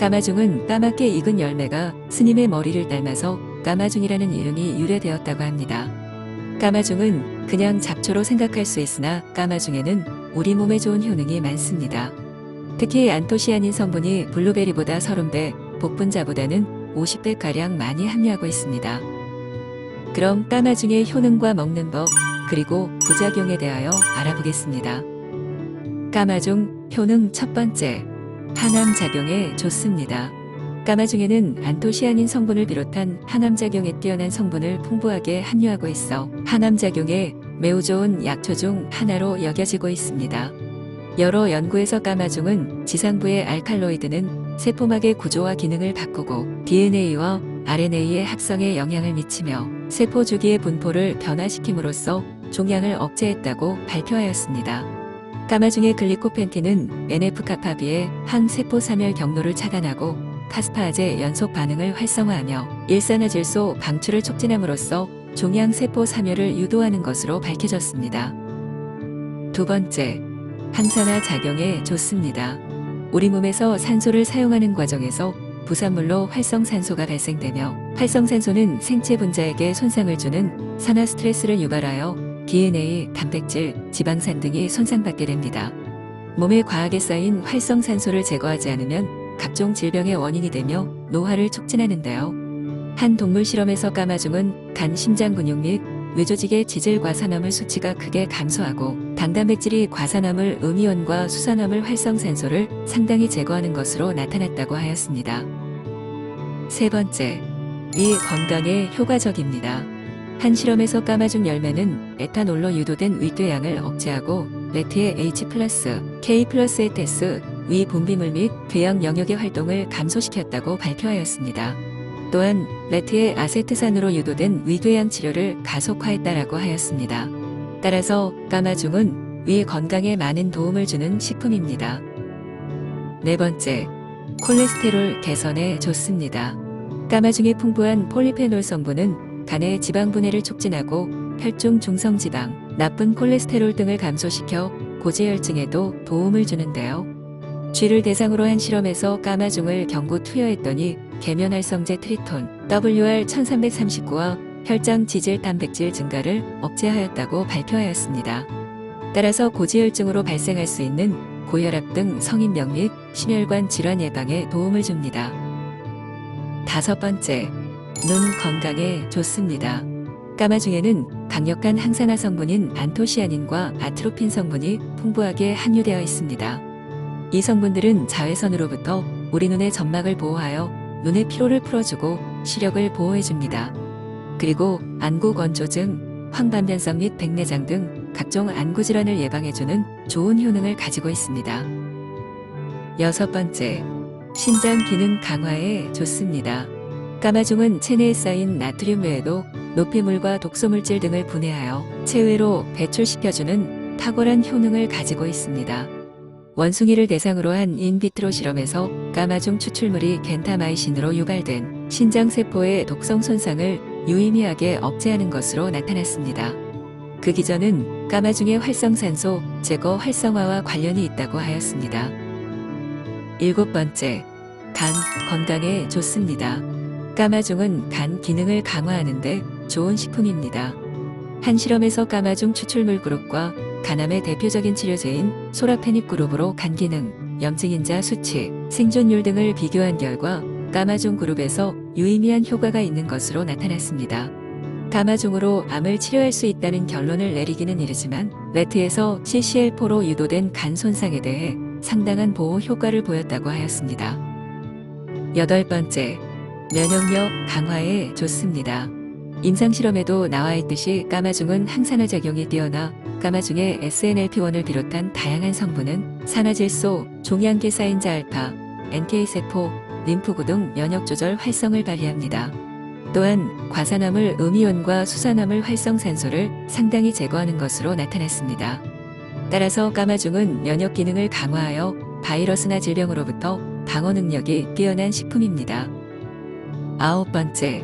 까마중은 까맣게 익은 열매가 스님의 머리를 닮아서 까마중이라는 이름이 유래되었다고 합니다. 까마중은 그냥 잡초로 생각할 수 있으나 까마중에는 우리 몸에 좋은 효능이 많습니다. 특히 안토시아닌 성분이 블루베리보다 30배, 복분자보다는 50배가량 많이 함유하고 있습니다. 그럼 까마중의 효능과 먹는 법, 그리고 부작용에 대하여 알아보겠습니다. 까마중 효능 첫 번째, 항암 작용에 좋습니다. 까마중에는 안토시아닌 성분을 비롯한 항암 작용에 뛰어난 성분을 풍부하게 함유하고 있어 항암 작용에 매우 좋은 약초 중 하나로 여겨지고 있습니다. 여러 연구에서 까마중은 지상부의 알칼로이드는 세포막의 구조와 기능을 바꾸고 DNA와 RNA의 합성에 영향을 미치며 세포 주기의 분포를 변화시킴으로써 종양을 억제했다고 발표하였습니다. 까마중의 글리코펜틴은 NF-카파비의 항세포 사멸 경로를 차단하고 카스파제 연속 반응을 활성화하며 일산화질소 방출을 촉진함으로써 종양 세포 사멸을 유도하는 것으로 밝혀졌습니다. 두 번째, 항산화 작용에 좋습니다. 우리 몸에서 산소를 사용하는 과정에서 부산물로 활성산소가 발생되며 활성산소는 생체 분자에게 손상을 주는 산화 스트레스를 유발하여 DNA, 단백질, 지방산 등이 손상받게 됩니다. 몸에 과하게 쌓인 활성산소를 제거하지 않으면 각종 질병의 원인이 되며 노화를 촉진하는데요. 한 동물 실험에서 까마중은 간 심장 근육 및 뇌조직의 지질 과산화물 수치가 크게 감소하고 당단백질이 과산화물 음이온과 수산화물 활성산소를 상당히 제거하는 것으로 나타났다고 하였습니다. 세 번째, 위 건강에 효과적입니다. 한 실험에서 까마중 열매는 에탄올로 유도된 위궤양을 억제하고 레트의 H+, K+, 에테스, 위 분비물 및 궤양 영역의 활동을 감소시켰다고 발표하였습니다. 또한 레트의 아세트산으로 유도된 위궤양 치료를 가속화했다라고 하였습니다. 따라서 까마중은 위 건강에 많은 도움을 주는 식품입니다. 네 번째, 콜레스테롤 개선에 좋습니다. 까마중의 풍부한 폴리페놀 성분은 간의 지방 분해를 촉진하고 혈중 중성 지방, 나쁜 콜레스테롤 등을 감소시켜 고지혈증에도 도움을 주는데요. 쥐를 대상으로 한 실험에서 까마중을 경구 투여했더니 계면활성제 트리톤 WR1339와 혈장 지질 단백질 증가를 억제하였다고 발표하였습니다. 따라서 고지혈증으로 발생할 수 있는 고혈압 등 성인병 및 심혈관 질환 예방에 도움을 줍니다. 다섯 번째, 눈 건강에 좋습니다. 까마 중에는 강력한 항산화 성분인 안토시아닌과 아트로핀 성분이 풍부하게 함유되어 있습니다. 이 성분들은 자외선으로부터 우리 눈의 점막을 보호하여 눈의 피로를 풀어주고 시력을 보호해줍니다. 그리고 안구 건조증, 황반변성 및 백내장 등 각종 안구 질환을 예방해주는 좋은 효능을 가지고 있습니다. 여섯 번째, 신장 기능 강화에 좋습니다. 까마중은 체내에 쌓인 나트륨 외에도 노폐물과 독소물질 등을 분해하여 체외로 배출시켜주는 탁월한 효능을 가지고 있습니다. 원숭이를 대상으로 한 인비트로 실험에서 까마중 추출물이 겐타마이신으로 유발된 신장세포의 독성 손상을 유의미하게 억제하는 것으로 나타났습니다. 그 기전은 까마중의 활성산소 제거 활성화와 관련이 있다고 하였습니다. 일곱 번째, 간 건강에 좋습니다. 까마중은 간 기능을 강화하는데 좋은 식품입니다. 한 실험에서 까마중 추출물 그룹과 간암의 대표적인 치료제인 소라페닙 그룹으로 간 기능, 염증인자 수치, 생존율 등을 비교한 결과 까마중 그룹에서 유의미한 효과가 있는 것으로 나타났습니다. 까마중으로 암을 치료할 수 있다는 결론을 내리기는 이르지만 레트에서 CCL4로 유도된 간 손상에 대해 상당한 보호 효과를 보였다고 하였습니다. 여덟 번째, 면역력 강화에 좋습니다. 임상실험에도 나와 있듯이 까마중은 항산화 작용이 뛰어나 까마중의 SNLP1을 비롯한 다양한 성분은 산화질소, 종양계 사인자 알파, NK세포, 림프구 등 면역 조절 활성을 발휘합니다. 또한 과산화물 음이온과 수산화물 활성산소를 상당히 제거하는 것으로 나타났습니다. 따라서 까마중은 면역 기능을 강화하여 바이러스나 질병으로부터 방어 능력이 뛰어난 식품입니다. 아홉 번째,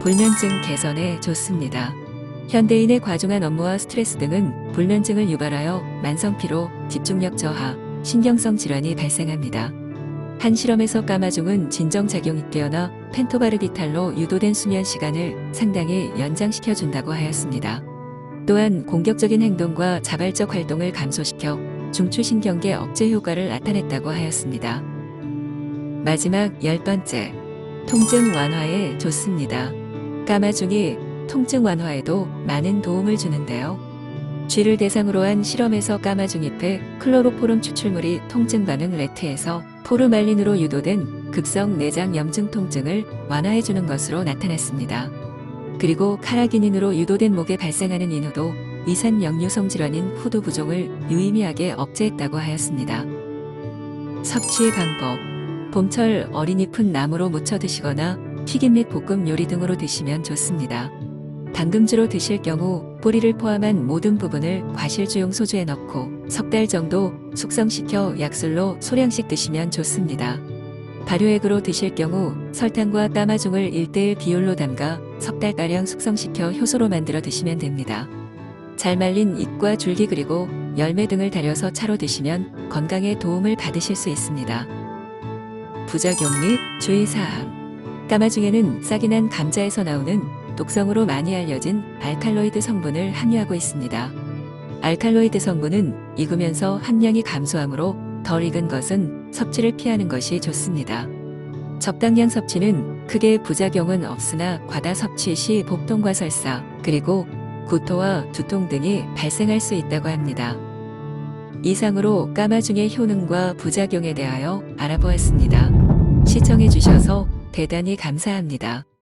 불면증 개선에 좋습니다. 현대인의 과중한 업무와 스트레스 등은 불면증을 유발하여 만성 피로, 집중력 저하, 신경성 질환이 발생합니다. 한 실험에서 까마종은 진정작용이 뛰어나 펜토바르비탈로 유도된 수면 시간을 상당히 연장시켜 준다고 하였습니다. 또한 공격적인 행동과 자발적 활동을 감소시켜 중추신경계 억제 효과를 나타냈다고 하였습니다. 마지막 열 번째, 통증 완화에 좋습니다. 까마중이 통증 완화에도 많은 도움을 주는데요. 쥐를 대상으로 한 실험에서 까마중 잎에 클로로포름 추출물이 통증 반응 레트에서 포르말린으로 유도된 급성 내장 염증 통증을 완화해주는 것으로 나타났습니다. 그리고 카라기닌으로 유도된 목에 발생하는 인후도 위산 역류성 질환인 후두 부종을 유의미하게 억제했다고 하였습니다. 섭취 방법 봄철 어린잎은 나무로 무쳐 드시거나 튀김 및 볶음 요리 등으로 드시면 좋습니다. 당금주로 드실 경우 뿌리를 포함한 모든 부분을 과실주용 소주에 넣고 석 달 정도 숙성시켜 약술로 소량씩 드시면 좋습니다. 발효액으로 드실 경우 설탕과 까마종을 1대1 비율로 담가 석 달가량 숙성시켜 효소로 만들어 드시면 됩니다. 잘 말린 잎과 줄기 그리고 열매 등을 달여서 차로 드시면 건강에 도움을 받으실 수 있습니다. 부작용 및 주의사항 까마 중에는 싹이 난 감자에서 나오는 독성으로 많이 알려진 알칼로이드 성분을 함유하고 있습니다. 알칼로이드 성분은 익으면서 함량이 감소하므로 덜 익은 것은 섭취를 피하는 것이 좋습니다. 적당량 섭취는 크게 부작용은 없으나 과다 섭취 시 복통과 설사, 그리고 구토와 두통 등이 발생할 수 있다고 합니다. 이상으로 까마중의 효능과 부작용에 대하여 알아보았습니다. 시청해 주셔서 대단히 감사합니다.